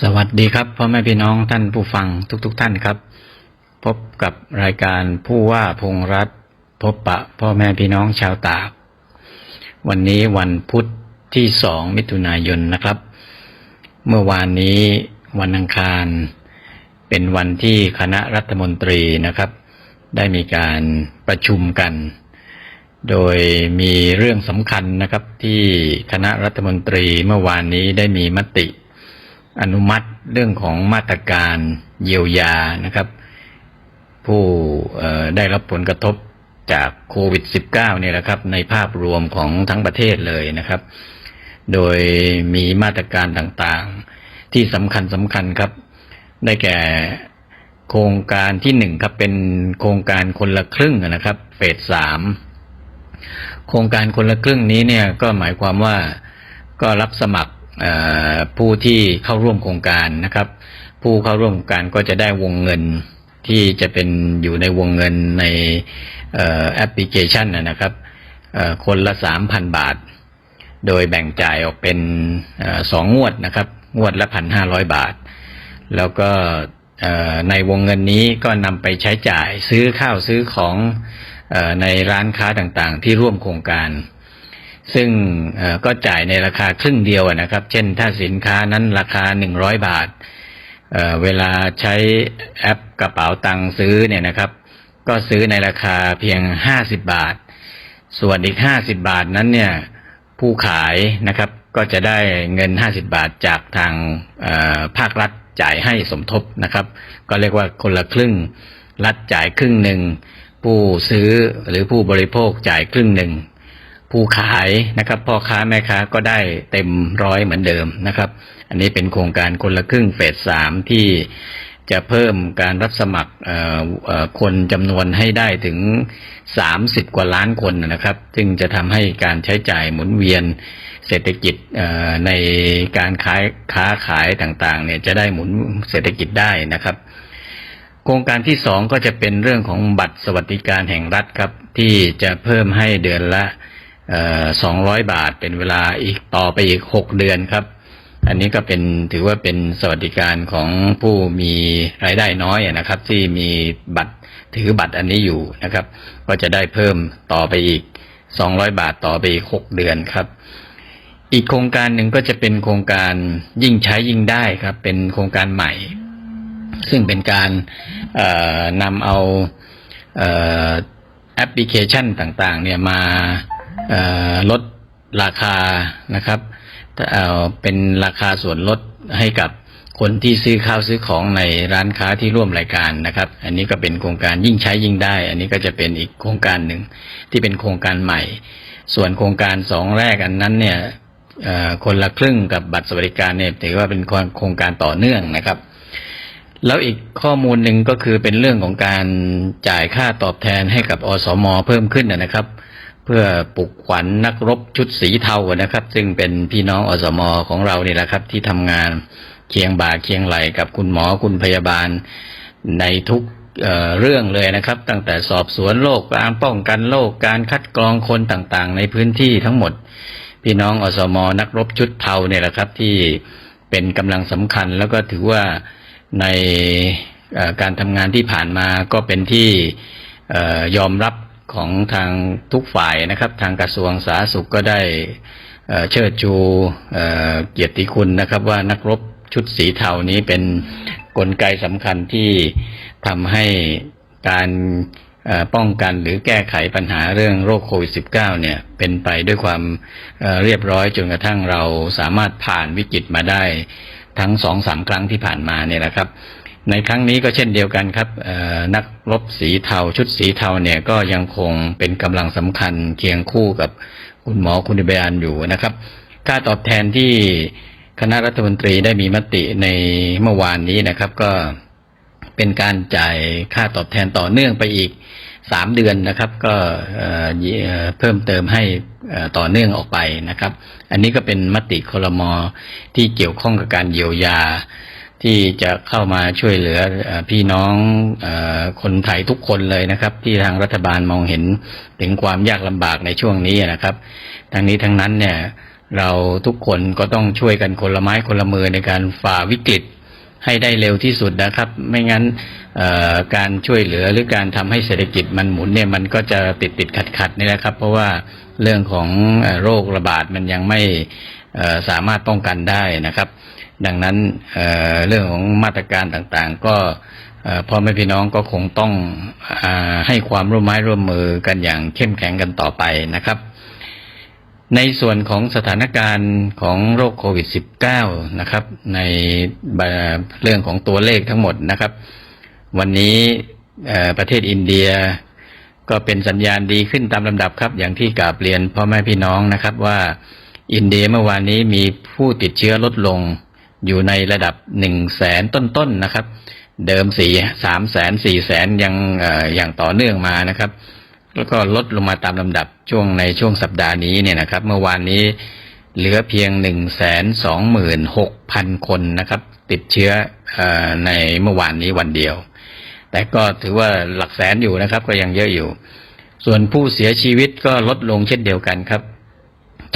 สวัสดีครับพ่อแม่พี่น้องท่านผู้ฟังทุกๆทท่านครับ พบกับรายการผู้ว่าพงรัฐพบปะ พ่อแม่พี่น้องชาวตาก วันนี้วันพุธที่สองมิถุนายนนะครับ เมื่อวานนี้วันอังคาร เป็นวันที่คณะรัฐมนตรีนะครับ ได้มีการประชุมกัน โดยมีเรื่องสำคัญนะครับที่คณะรัฐมนตรีเมื่อวานนี้ได้มีมติ อนุมัติเรื่องของมาตรการเยียวยานะครับ ผู้ได้รับผลกระทบจากโควิด -19 เนี่ยแหละครับ ในภาพรวมของทั้งประเทศเลยนะครับ โดยมีมาตรการต่างๆ ที่สำคัญสำคัญครับ ได้แก่โครงการที่หนึ่งครับเป็นโครงการคนละครึ่งนะครับ เฟสสามโครงการคนละครึ่งนี้เนี่ยก็หมายความว่าก็รับสมัคร ผู้ที่เข้าร่วมโครงการนะครับ ผู้เข้าร่วมโครงการก็จะได้วงเงินที่จะเป็นอยู่ในวงเงินในออแอปพลิเคชันนะครับคนละสามพันบาท โดยแบ่งจ่ายออกเป็นสองงวดนะครับ งวดละพันห้าร้อยบาท แล้วก็ในวงเงินนี้ก็นำไปใช้จ่ายซื้อข้าวซื้อของอในร้านค้าต่างๆ ที่ร่วมโครงการ ซึ่งก็จ่ายในราคาครึ่งเดียวนะครับ เช่นถ้าสินค้านั้นราคาหนึ่งร้อยบาทเเวลาใช้แอปกระเป๋าตังค์ซื้อเนี่ยนะครับ ก็ซื้อในราคาเพียงห้าสิบบาท ส่วนอีกห้าสิบบาทนั้นเนี่ยผู้ขายนะครับก็จะได้เงินห้าสิบาทจากทางภาครัฐจ่ายให้สมทบนะครับ ก็เรียกว่าคนละครึ่ง รัฐจ่ายครึ่งหนึ่งผู้ซื้อหรือผู้บริโภคจ่ายครึ่งหนึ่ง ผู้ขายนะครับพ่อค้าแม่ค้าก็ได้เต็มร้อยเหมือนเดิมนะครับ อันนี้เป็นโครงการคนละครึ่งเฟสสามที่จะเพิ่มการรับสมัครคนจำนวนให้ได้ถึง 30 กว่าล้านคนนะครับ ซึ่งจะทำให้การใช้จ่ายหมุนเวียนเศรษฐกิจในการขายค้าขายต่างๆเนี่ยจะได้หมุนเศรษฐกิจได้นะครับ โครงการที่สองก็จะเป็นเรื่องของบัตรสวัสดิการแห่งรัฐครับ ที่จะเพิ่มให้เดือนละ สองร้อยบาทเป็นเวลาอีกต่อไปอีกหกเดือนครับ อันนี้ก็เป็นถือว่าเป็นสวัสดิการของผู้มีรายได้น้อยนะครับ ที่มีบัตรถือบัตรอันนี้อยู่นะครับ ก็จะได้เพิ่มต่อไปอีกสองร้อยบาทต่อไปอีกหกเดือนครับอีกโครงการหนึ่งก็จะเป็นโครงการยิ่งใช้ยิ่งได้ครับ เป็นโครงการใหม่ ซึ่งเป็นการนำเอาแอปพลิเคชันต่าง ๆ เนี่ยมา ลดราคานะครับเเป็นราคาส่วนลดให้กับคนที่ซื้อข้าวซื้อของในร้านค้าที่ร่วมรายการนะครับ อันนี้ก็เป็นโครงการยิ่งใช้ยิ่งได้ อันนี้ก็จะเป็นอีกโครงการหนึ่งที่เป็นโครงการใหม่ ส่วนโครงการสองแรกอันนั้นเนี่ยคนละครึ่งกับบัตรสวัสดิการเนี่ยถือว่าเป็นโครงการต่อเนื่องนะครับ แล้วอีกข้อมูลหนึ่งก็คือเป็นเรื่องของการจ่ายค่าตอบแทนให้กับอสม เพิ่มขึ้นนะครับ เพื่อปลุกขวัญนักรบชุดสีเทานะครับ ซึ่งเป็นพี่น้องอสมของเรานี่แหละครับ ที่ทำงานเคียงบ่าเคียงไหลกับคุณหมอคุณพยาบาลในทุกเเรื่องเลยนะครับ ตั้งแต่สอบสวนโรคการป้องกันโรคการคัดกรองคนต่างๆ ในพื้นที่ทั้งหมด พี่น้องอสมนักรบชุดเทาเนี่ยแหละครับ ที่เป็นกำลังสำคัญแล้วก็ถือว่าในการทำงานที่ผ่านมาก็เป็นที่ออยอมรับ ของทางทุกฝ่ายนะครับ ทางกระทรวงสาธารณสุขก็ได้เชิดชูเกียรติคุณนะครับ ว่านักรบชุดสีเทานี้เป็นนกลไกสำคัญที่ทำให้การป้องกันหรือแก้ไขปัญหาเรื่องโรคโควิด -19 เนี่ยเป็นไปด้วยความเรียบร้อยจนกระทั่งเราสามารถผ่านวิกฤตมาได้ทั้งสองสามครั้งที่ผ่านมาเนี่ยนะครับ ในครั้งนี้ก็เช่นเดียวกันครับนักรบสีเทาชุดสีเทาเนี่ยก็ยังคงเป็นกำลังสำคัญเคียงคู่กับคุณหมอคุณเบยานอยู่นะครับ ค่าตอบแทนที่คณะรัฐมนตรีได้มีมติในเมื่อวานนี้นะครับ ก็เป็นการจ่ายค่าตอบแทนต่อเนื่องไปอีกสามเดือนนะครับ ก็เพิ่มเติมให้ต่อเนื่องออกไปนะครับ อันนี้ก็เป็นมติคลมที่เกี่ยวข้องกับการเยียวยา ที่จะเข้ามาช่วยเหลือพี่น้องคนไทยทุกคนเลยนะครับ ที่ทางรัฐบาลมองเห็นถึงความยากลำบากในช่วงนี้นะครับ ทั้งนี้ทั้งนั้นเนี่ยเราทุกคนก็ต้องช่วยกันคนละไม้คนละมือในการฝ่าวิกฤตให้ได้เร็วที่สุดนะครับ ไม่งั้นการช่วยเหลือหรือการทำให้เศรษฐกิจมันหมุนเนี่ยมันก็จะติดติดขัดขัดนี่แหละครับ เพราะว่าเรื่องของโรคระบาดมันยังไม่สามารถป้องกันได้นะครับ ดังนั้นเเรื่องของมาตรการต่างๆ ก็พ่อแม่พี่น้องก็คงต้องอให้ความร่วมไม้ร่วมมือกันอย่างเข้มแข็งกันต่อไปนะครับ ในส่วนของสถานการณ์ของโรคโควิด -19 นะครับ ในเรื่องของตัวเลขทั้งหมดนะครับ วันนี้ประเทศอินเดียก็เป็นสัญญาณดีขึ้นตามลำดับครับ อย่างที่กาบเรียนพ่อแม่พี่น้องนะครับว่าอินเดียเมื่อวานนี้มีผู้ติดเชื้อลดลง อยู่ในระดับหนึ่งแสนต้นๆนะครับ เดิมสี่สามแสนสี่แสนยังอย่างต่อเนื่องมานะครับ แล้วก็ลดลงมาตามลำดับช่วงในช่วงสัปดาห์นี้เนี่ยนะครับ เมื่อวานนี้เหลือเพียงหนึ่งแสนสองหมื่นหกพันคนนะครับ ติดเชื้ออในเมื่อวานนี้วันเดียว แต่ก็ถือว่าหลักแสนอยู่นะครับ ก็ยังเยอะอยู่ ส่วนผู้เสียชีวิตก็ลดลงเช่นเดียวกันครับ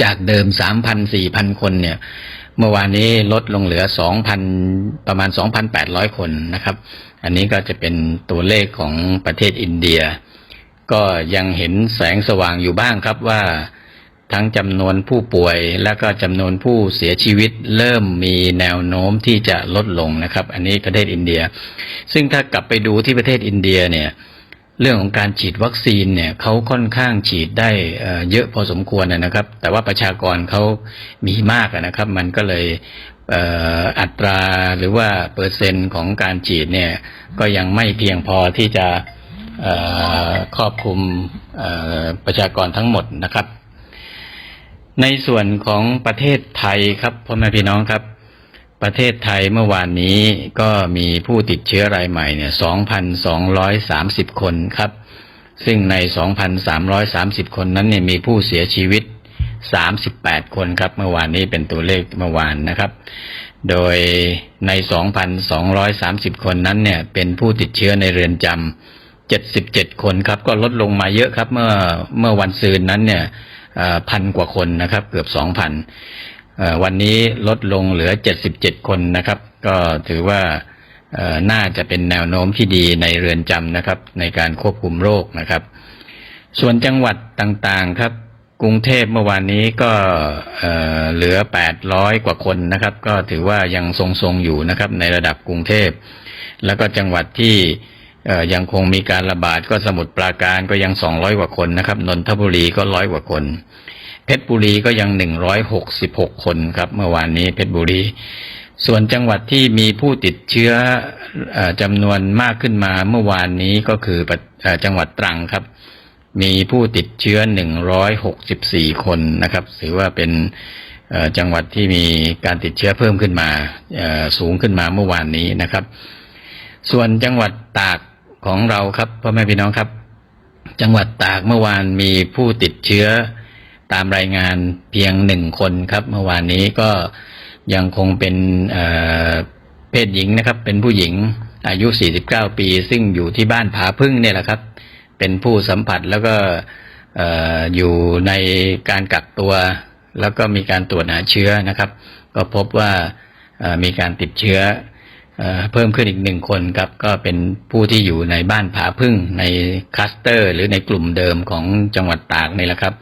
จากเดิมสามพันสี่พันคนเนี่ย เมื่อวานนี้ลดลงเหลือสองพันประมาณสองพันแปดร้อยคนนะครับ อันนี้ก็จะเป็นตัวเลขของประเทศอินเดีย ก็ยังเห็นแสงสว่างอยู่บ้างครับว่าทั้งจำนวนผู้ป่วยและก็จำนวนผู้เสียชีวิตเริ่มมีแนวโน้มที่จะลดลงนะครับ อันนี้ประเทศอินเดีย ซึ่งถ้ากลับไปดูที่ประเทศอินเดียเนี่ย เรื่องของการฉีดวัคซีนเนี่ยเขาค่อนข้างฉีดได้เยอะพอสมควรนะครับ แต่ว่าประชากรเขามีมากนะครับ มันก็เลยอัตราหรือว่าเปอร์เซ็นต์ของการฉีดเนี่ยก็ยังไม่เพียงพอที่จะครอบคลุมประชากรทั้งหมดนะครับ ในส่วนของประเทศไทยครับพ่อแม่พี่น้องครับ ประเทศไทยเมื่อวานนี้ก็มีผู้ติดเชื้อรายใหม่เนี่ย 2,230 คนครับ ซึ่งใน 2,330 คนนั้นเนี่ยมีผู้เสียชีวิต 38 คนครับ เมื่อวานนี้เป็นตัวเลขเมื่อวานนะครับ โดยใน 2,230 คนนั้นเนี่ยเป็นผู้ติดเชื้อในเรือนจำ77 คนครับ ก็ลดลงมาเยอะครับ เมื่อเมื่อวันซืนนั้นเนี่ยพันกว่าคนนะครับ เกือบ 2,000 วันนี้ลดลงเหลือ 77 คนนะครับ ก็ถือว่าน่าจะเป็นแนวโน้มที่ดีในเรือนจำนะครับ ในการควบคุมโรคนะครับ ส่วนจังหวัดต่างๆครับ กรุงเทพเมื่อวานนี้ก็เหลือ 800 กว่าคนนะครับ ก็ถือว่ายังทรงๆอยู่นะครับ ในระดับกรุงเทพ แล้วก็จังหวัดที่ ยังคงมีการระบาดก็สมุทรปราการก็ยัง200กว่าคนนะครับ นนทบุรีก็ร้อยกว่าคน เพชรบุรีก็ยัง166คนครับ เมื่อวานนี้เพชรบุรี ส่วนจังหวัดที่มีผู้ติดเชื้ออจำนวนมากขึ้นมาเมื่อวานนี้ก็คืออจังหวัดตรังครับ มีผู้ติดเชื้อ164คนนะครับ ถือว่าเป็นจังหวัดที่มีการติดเชื้อเพิ่มขึ้นมาสูงขึ้นมาเมื่อวานนี้นะครับ ส่วนจังหวัดตาก ของเราครับพ่อแม่พี่น้องครับ จังหวัดตากเมื่อวานมีผู้ติดเชื้อตามรายงานเพียงหนึ่งคนครับ เมื่อวานนี้ก็ยังคงเป็นเเพศหญิงนะครับ เป็นผู้หญิงอายุ 49 ปี ซึ่งอยู่ที่บ้านผาพึ่งเนี่ยแหละครับ เป็นผู้สัมผัสแล้วก็เอ่อยู่ในการกักตัว แล้วก็มีการตรวจหาเชื้อนะครับ ก็พบว่ามีการติดเชื้อ เพิ่มขึ้นอีกหนึ่งคนครับก็เป็นผู้ที่อยู่ในบ้านผาพึ่งในคลัสเตอร์ หรือในกลุ่มเดิมของจังหวัดตากนี่แหละครับ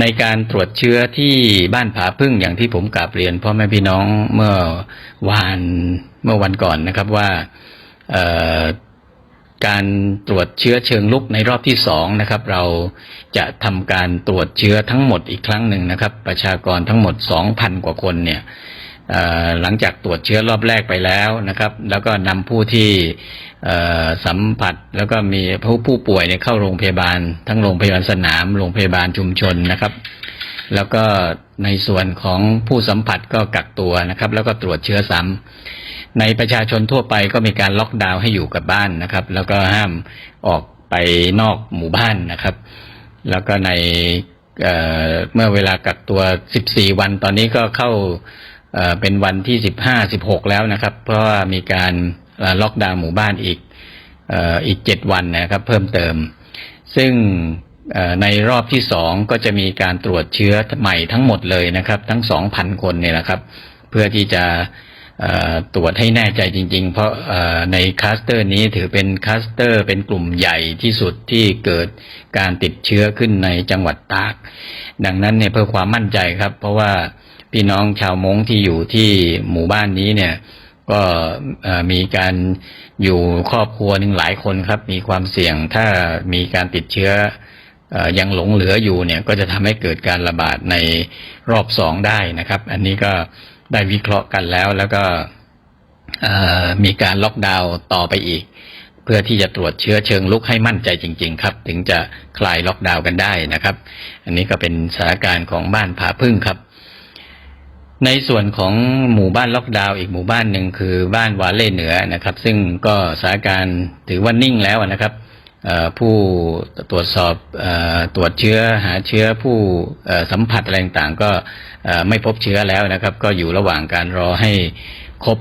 ในการตรวจเชื้อที่บ้านผาพึ่งอย่างที่ผมกราบเรียนพ่อแม่พี่น้องเมื่อวานเมื่อวันก่อนนะครับว่าการตรวจเชื้อเชิงลุกในรอบที่สองนะครับ เราจะทำการตรวจเชื้อทั้งหมดอีกครั้งหนึ่งนะครับ ประชากรทั้งหมด2,000กว่าคนเนี่ย หลังจากตรวจเชื้อรอบแรกไปแล้วนะครับ แล้วก็นำผู้ที่สัมผัสแล้วก็มีผู้ผู้ป่วยเนี่ยเข้าโรงพยาบาล ทั้งโรงพยาบาลสนาม โรงพยาบาลชุมชนนะครับ แล้วก็ในส่วนของผู้สัมผัสก็กักตัวนะครับ แล้วก็ตรวจเชื้อซ้ำในประชาชนทั่วไปก็มีการล็อกดาวน์ให้อยู่กับบ้านนะครับ แล้วก็ห้ามออกไปนอกหมู่บ้านนะครับ แล้วก็ในเเมื่อเวลากักตัว 14 วันตอนนี้ก็เข้า เอ่อเป็นวันที่สิบห้าสิบหกแล้วนะครับ เพราะว่ามีการล็อกดาวน์หมู่บ้านอีกเอ่ออีกเจ็ดวันนะครับ เพิ่มเติม ซึ่งเอ่อในรอบที่สองก็จะมีการตรวจเชื้อใหม่ทั้งหมดเลยนะครับ ทั้งสองพันคนเนี่ยนะครับ เพื่อที่จะเอ่อตรวจให้แน่ใจจริง ๆ เพราะเอ่อในคลัสเตอร์นี้ถือเป็นคลัสเตอร์ เป็นกลุ่มใหญ่ที่สุดที่เกิดการติดเชื้อขึ้นในจังหวัดตาก ดังนั้นเนี่ยเพื่อความมั่นใจครับ เพราะว่า พี่น้องชาวมงที่อยู่ที่หมู่บ้านนี้เนี่ย ก็มีการอยู่ครอบครัวหนึ่งหลายคนครับ มีความเสี่ยงถ้ามีการติดเชื้ออยังหลงเหลืออยู่เนี่ย ก็จะทำให้เกิดการระบาดในรอบสองได้นะครับ อันนี้ก็ได้วิเคราะห์กันแล้วแล้วก็มีการล็อกดาวน์ต่อไปอีก เพื่อที่จะตรวจเชื้อเชิงลุกให้มั่นใจจริง ๆ ครับ ถึงจะคลายล็อกดาวน์กันได้นะครับ อันนี้ก็เป็นสถานการณ์ของบ้านผาพึ่งครับ ในส่วนของหมู่บ้านล็อกดาวน์อีกหมู่บ้านหนึ่งคือบ้านวาเล่เหนือนะครับ ซึ่งก็สถานการณ์ถือว่านิ่งแล้วนะครับผู้ตรวจสอบอตรวจเชื้อหาเชื้อผู้สัมผัสอะไรต่างๆ ก็ไม่พบเชื้อแล้วนะครับ ก็อยู่ระหว่างการรอให้ครบ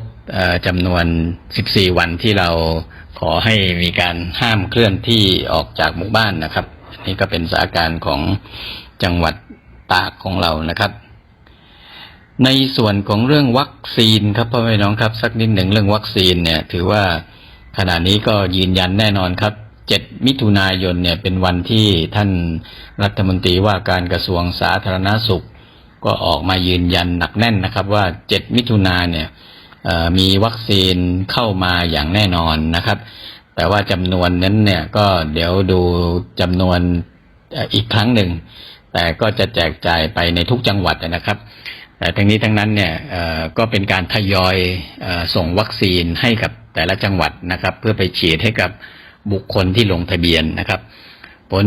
จำนวน 14 วันที่เราขอให้มีการห้ามเคลื่อนที่ออกจากหมู่บ้านนะครับนนี่ก็เป็นสถานการณ์ของจังหวัดตากของเรานะครับ ในส่วนของเรื่องวัคซีนครับพ่อแม่น้องครับ สักนิดหนึ่งเรื่องวัคซีนเนี่ย ถือว่าขณะนี้ก็ยืนยันแน่นอนครับ 7 มิถุนายนเนี่ยเป็นวันที่ท่านรัฐมนตรีว่าการกระทรวงสาธารณสุข ก็ออกมายืนยันหนักแน่นนะครับ ว่า 7 มิถุนาเนี่ยมีวัคซีนเข้ามาอย่างแน่นอนนะครับ แต่ว่าจำนวนนั้นเนี่ยก็เดี๋ยวดูจำนวนอีกครั้งหนึ่ง แต่ก็จะแจกจ่ายไปในทุกจังหวัดนะครับ ทั้งนี้ทั้งนั้นเนี่ยก็เป็นการทยอยส่งวัคซีนให้กับแต่ละจังหวัดนะครับ เพื่อไปฉีดให้กับบุคคลที่ลงทะเบียนนะครับ ผล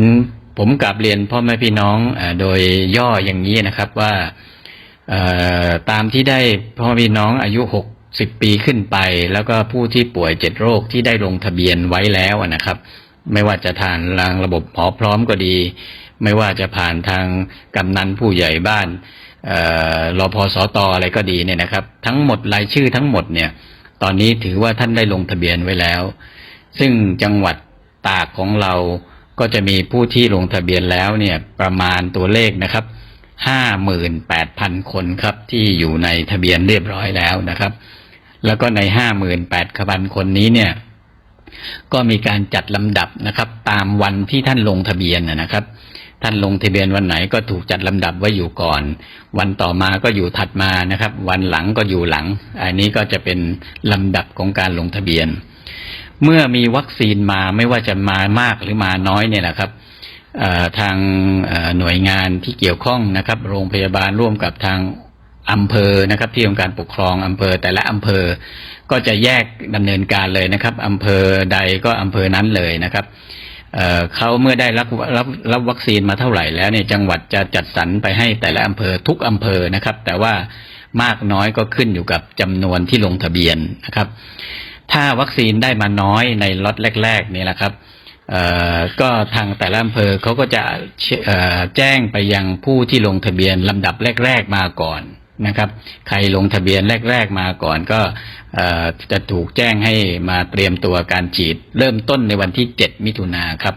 ผมกลับเรียนพ่อแม่พี่น้องโดยย่ออย่างนี้นะครับว่าตามที่ได้พ่อม่พี่น้องอายุ 60 ปีขึ้นไป แล้วก็ผู้ที่ป่วยเจ็ดโรคที่ได้ลงทะเบียนไว้แล้วนะครับ ไม่ว่าจะทานรางระบบหมอพร้อมก็ดี ไม่ว่าจะผ่านทางกำนันผู้ใหญ่บ้าน รอพอสอตออะไรก็ดีเนี่ยนะครับ ทั้งหมดรายชื่อทั้งหมดเนี่ย ตอนนี้ถือว่าท่านได้ลงทะเบียนไว้แล้ว ซึ่งจังหวัดตากของเราก็จะมีผู้ที่ลงทะเบียนแล้วเนี่ยประมาณตัวเลขนะครับห้าหมื่นแปดพันคนครับที่อยู่ในทะเบียนเรียบร้อยแล้วนะครับ แล้วก็ในห้าหมื่นแปดพันคนนี้เนี่ย ก็มีการจัดลำดับนะครับ ตามวันที่ท่านลงทะเบียนนะนะครับ ท่านลงทะเบียนวันไหนก็ถูกจัดลำดับไว้อยู่ก่อน วันต่อมาก็อยู่ถัดมานะครับ วันหลังก็อยู่หลัง อันนี้ก็จะเป็นลำดับของการลงทะเบียน เมื่อมีวัคซีนมาไม่ว่าจะมามากหรือมาน้อยเนี่ยนะครับทางหน่วยงานที่เกี่ยวข้องนะครับ โรงพยาบาลร่วมกับทางอำเภอนะครับที่องค์การปกครองอำเภอแต่ละอำเภอก็จะแยกดำเนินการเลยนะครับอำเภอใดก็อำเภอนั้นเลยนะครับ เขาเมื่อได้รับรับรับวัคซีนมาเท่าไหร่แล้วเนี่ยจังหวัดจะจัดสรรไปให้แต่ละอำเภอทุกอำเภอนะครับ แต่ว่ามากน้อยก็ขึ้นอยู่กับจำนวนที่ลงทะเบียนนะครับ ถ้าวัคซีนได้มาน้อยในล็อตแรกๆนี่แหละครับก็ทางแต่ละอำเภอเขาก็จะแจ้งไปยังผู้ที่ลงทะเบียนลำดับแรก ๆมาก่อน นะครับ ใครลงทะเบียนแรก ๆมาก่อนก็จะถูกแจ้งให้มาเตรียมตัวการฉีด เริ่มต้นในวันที่ 7 มิถุนาครับ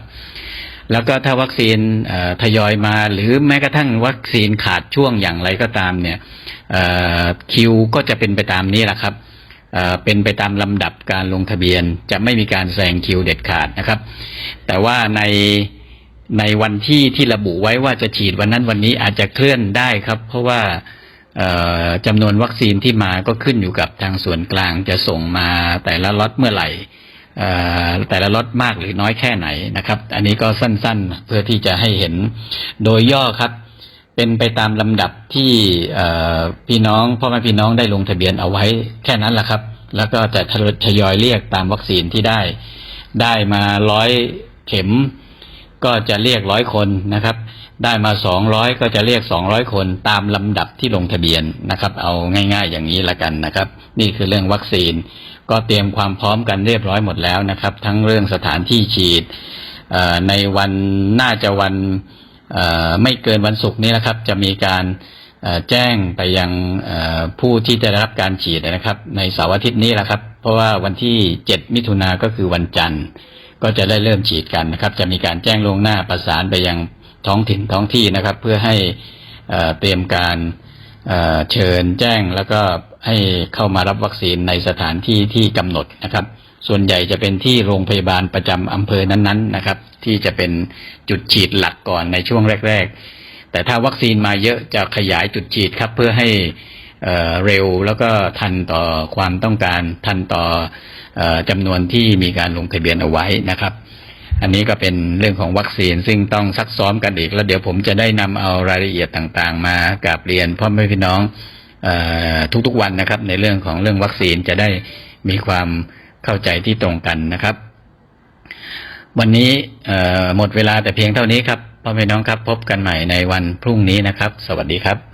แล้วก็ถ้าวัคซีนทยอยมาหรือแม้กระทั่งวัคซีนขาดช่วงอย่างไรก็ตามเนี่ยคิวก็จะเป็นไปตามนี้แหละครับเป็นไปตามลำดับการลงทะเบียน จะไม่มีการแซงคิวเด็ดขาดนะครับ แต่ว่าในในวันที่ที่ระบุไว้ว่าจะฉีดวันนั้นวันนี้อาจจะเคลื่อนได้ครับ เพราะว่า จำนวนวัคซีนที่มาก็ขึ้นอยู่กับทางส่วนกลางจะส่งมาแต่ละล็อตเมื่อไหร่แต่ละล็อตมากหรือน้อยแค่ไหนนะครับ อันนี้ก็สั้นๆ เพื่อที่จะให้เห็นโดยย่อครับ เป็นไปตามลำดับที่พี่น้องพ่อแม่พี่น้องได้ลงทะเบียนเอาไว้แค่นั้นแหละครับ แล้วก็จะทยอยเรียกตามวัคซีนที่ได้ ได้มาร้อยเข็ม ก็จะเรียกร้อยคนนะครับ ได้มาสองร้อยก็จะเรียกสองร้อยคนตามลำดับที่ลงทะเบียนนะครับ เอาง่าย ๆ อย่างนี้ละกันนะครับ นี่คือเรื่องวัคซีน ก็เตรียมความพร้อมกันเรียบร้อยหมดแล้วนะครับ ทั้งเรื่องสถานที่ฉีดในวันน่าจะวันไม่เกินวันศุกร์นี้นะครับ จะมีการแจ้งไปยังผู้ที่จะได้รับการฉีดนะครับ ในเสาร์อาทิตย์นี้แหละครับ เพราะว่าวันที่ 7 มิถุนาก็คือวันจันทร์ ก็จะได้เริ่มฉีดกันนะครับ จะมีการแจ้งลงหน้าประสานไปยังท้องถิ่นท้องที่นะครับ เพื่อให้เเตรียมการเเชิญแจ้งแล้วก็ให้เข้ามารับวัคซีนในสถานที่ที่กำหนดนะครับ ส่วนใหญ่จะเป็นที่โรงพยาบาลประจำอำเภอนั้นๆนะครับ ที่จะเป็นจุดฉีดหลักก่อนในช่วงแรก ๆ แต่ถ้าวัคซีนมาเยอะจะขยายจุดฉีดครับเพื่อให้ เร็วแล้วก็ทันต่อความต้องการ ทันต่อจำนวนที่มีการลงทะเบียนเอาไว้นะครับอันนี้ก็เป็นเรื่องของวัคซีนซึ่งต้องซักซ้อมกันอีก แล้วเดี๋ยวผมจะได้นำเอารายละเอียดต่างๆ มากราบเรียนพ่อแม่พี่น้องทุกๆวันนะครับ ในเรื่องของเรื่องวัคซีนจะได้มีความเข้าใจที่ตรงกันนะครับ วันนี้หมดเวลาแต่เพียงเท่านี้ครับพ่อแม่พี่น้องครับ พบกันใหม่ในวันพรุ่งนี้นะครับ สวัสดีครับ